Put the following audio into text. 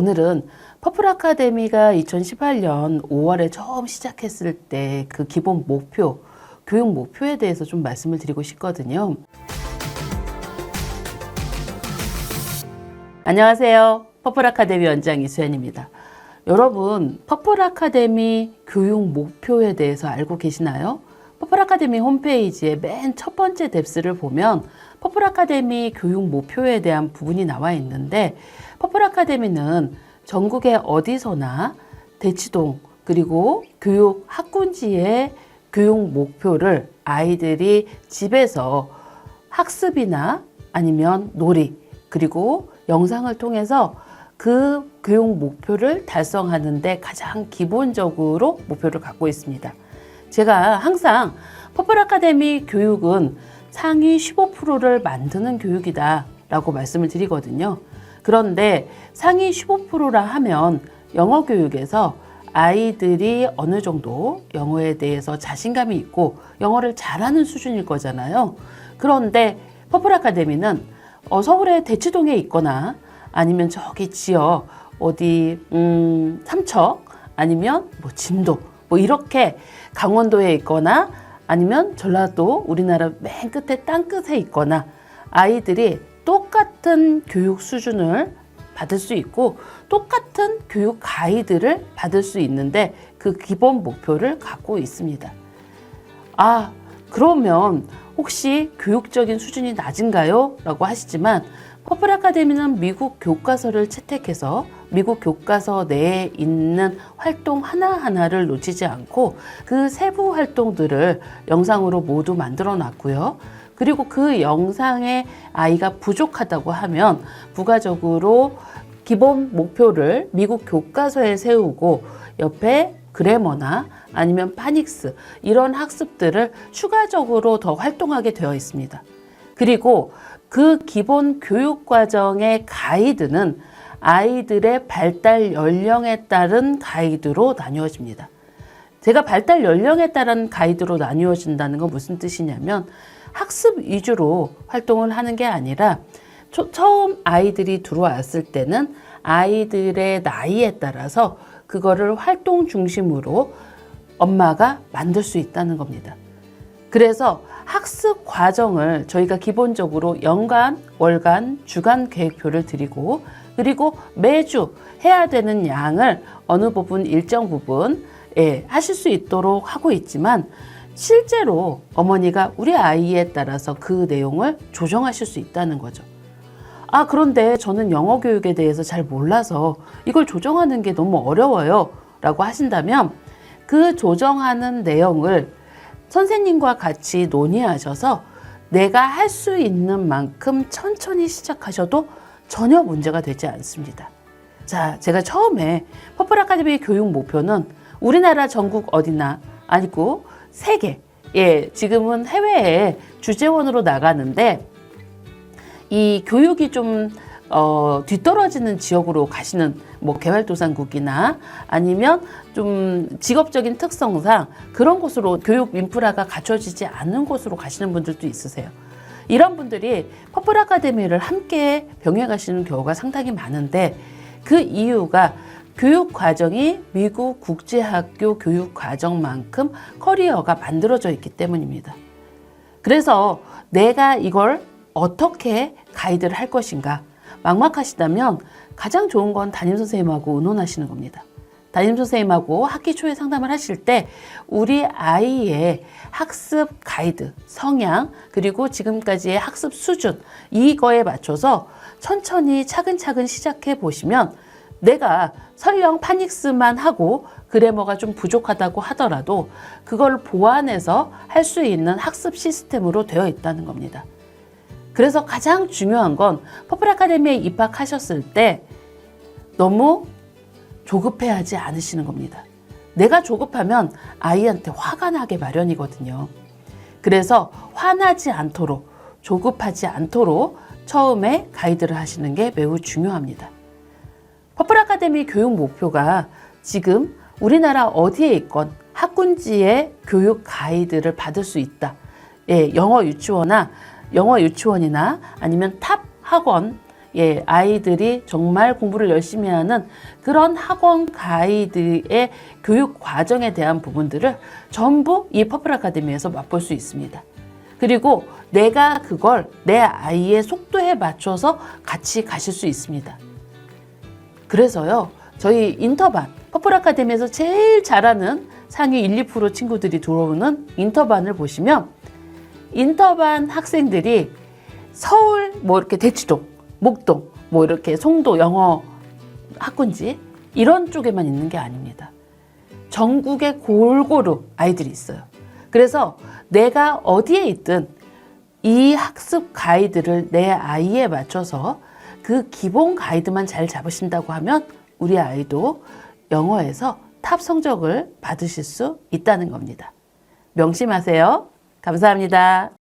오늘은 퍼플 아카데미가 2018년 5월에 처음 시작했을 때 그 기본 목표, 교육 목표에 대해서 좀 말씀을 드리고 싶거든요. 안녕하세요. 퍼플 아카데미 원장 이수연입니다. 여러분, 퍼플 아카데미 교육 목표에 대해서 알고 계시나요? 퍼플 아카데미 홈페이지의 맨첫 번째 뎁스를 보면 퍼플 아카데미 교육 목표에 대한 부분이 나와 있는데 퍼플 아카데미는 전국의 어디서나 대치동 그리고 교육 학군지의 교육 목표를 아이들이 집에서 학습이나 아니면 놀이 그리고 영상을 통해서 그 교육 목표를 달성하는데 가장 기본적으로 목표를 갖고 있습니다. 제가 항상 퍼플 아카데미 교육은 상위 15%를 만드는 교육이다 라고 말씀을 드리거든요. 그런데 상위 15%라 하면 영어 교육에서 아이들이 어느 정도 영어에 대해서 자신감이 있고 영어를 잘하는 수준일 거잖아요. 그런데 퍼플 아카데미는 어, 서울의 대치동에 있거나 아니면 저기 지역 어디 음, 삼척 아니면 뭐 진도 뭐 이렇게 강원도에 있거나 아니면 전라도 우리나라 맨 끝에 땅 끝에 있거나 아이들이 똑같은 교육 수준을 받을 수 있고 똑같은 교육 가이드를 받을 수 있는데 그 기본 목표를 갖고 있습니다. 아, 그러면 혹시 교육적인 수준이 낮은가요? 라고 하시지만 퍼플 아카데미는 미국 교과서를 채택해서 미국 교과서 내에 있는 활동 하나하나를 놓치지 않고 그 세부 활동들을 영상으로 모두 만들어 놨고요. 그리고 그 영상에 아이가 부족하다고 하면 부가적으로 기본 목표를 미국 교과서에 세우고 옆에 그래머나 아니면 파닉스 이런 학습들을 추가적으로 더 활동하게 되어 있습니다. 그리고 그 기본 교육 과정의 가이드는 아이들의 발달 연령에 따른 가이드로 나뉘어집니다. 제가 발달 연령에 따른 가이드로 나뉘어진다는 건 무슨 뜻이냐면 학습 위주로 활동을 하는 게 아니라 초, 처음 아이들이 들어왔을 때는 아이들의 나이에 따라서 그거를 활동 중심으로 엄마가 만들 수 있다는 겁니다. 그래서 학습 과정을 저희가 기본적으로 연간, 월간, 주간 계획표를 드리고 그리고 매주 해야 되는 양을 어느 부분 일정 부분 예, 하실 수 있도록 하고 있지만 실제로 어머니가 우리 아이에 따라서 그 내용을 조정하실 수 있다는 거죠. 아, 그런데 저는 영어 교육에 대해서 잘 몰라서 이걸 조정하는 게 너무 어려워요. 라고 하신다면 그 조정하는 내용을 선생님과 같이 논의하셔서 내가 할 수 있는 만큼 천천히 시작하셔도 전혀 문제가 되지 않습니다. 자, 제가 처음에 퍼플 아카데미 교육 목표는 우리나라 전국 어디나 아니고 세계, 예, 지금은 해외에 주재원으로 나가는데 이 교육이 좀 어, 뒤떨어지는 지역으로 가시는 뭐 개발도상국이나 아니면 좀 직업적인 특성상 그런 곳으로 교육 인프라가 갖춰지지 않는 곳으로 가시는 분들도 있으세요. 이런 분들이 퍼플 아카데미를 함께 병행하시는 경우가 상당히 많은데 그 이유가 교육 과정이 미국 국제학교 교육 과정만큼 커리어가 만들어져 있기 때문입니다. 그래서 내가 이걸 어떻게 가이드를 할 것인가 막막하시다면 가장 좋은 건 담임 선생님하고 의논하시는 겁니다. 담임 선생님하고 학기 초에 상담을 하실 때 우리 아이의 학습 가이드, 성향, 그리고 지금까지의 학습 수준, 이거에 맞춰서 천천히 차근차근 시작해 보시면 내가 설령 파닉스만 하고 그래머가 좀 부족하다고 하더라도 그걸 보완해서 할 수 있는 학습 시스템으로 되어 있다는 겁니다. 그래서 가장 중요한 건 퍼플 아카데미에 입학하셨을 때 너무 조급해하지 않으시는 겁니다. 내가 조급하면 아이한테 화가 나게 마련이거든요. 그래서 화나지 않도록 조급하지 않도록 처음에 가이드를 하시는 게 매우 중요합니다. 아카데미 교육 목표가 지금 우리나라 어디에 있건 학군지의 교육 가이드를 받을 수 있다. 예, 영어 유치원이나 영어 유치원이나 아니면 탑 학원 예, 아이들이 정말 공부를 열심히 하는 그런 학원 가이드의 교육 과정에 대한 부분들을 전부 이 퍼플 아카데미에서 맛볼 수 있습니다. 그리고 내가 그걸 내 아이의 속도에 맞춰서 같이 가실 수 있습니다. 그래서요, 저희 인터반, 퍼플 아카데미에서 제일 잘하는 상위 1, 2% 친구들이 들어오는 인터반을 보시면 인터반 학생들이 서울 뭐 이렇게 대치동, 목동, 뭐 이렇게 송도 영어 학군지 이런 쪽에만 있는 게 아닙니다. 전국에 골고루 아이들이 있어요. 그래서 내가 어디에 있든 이 학습 가이드를 내 아이에 맞춰서 그 기본 가이드만 잘 잡으신다고 하면 우리 아이도 영어에서 탑 성적을 받으실 수 있다는 겁니다. 명심하세요. 감사합니다.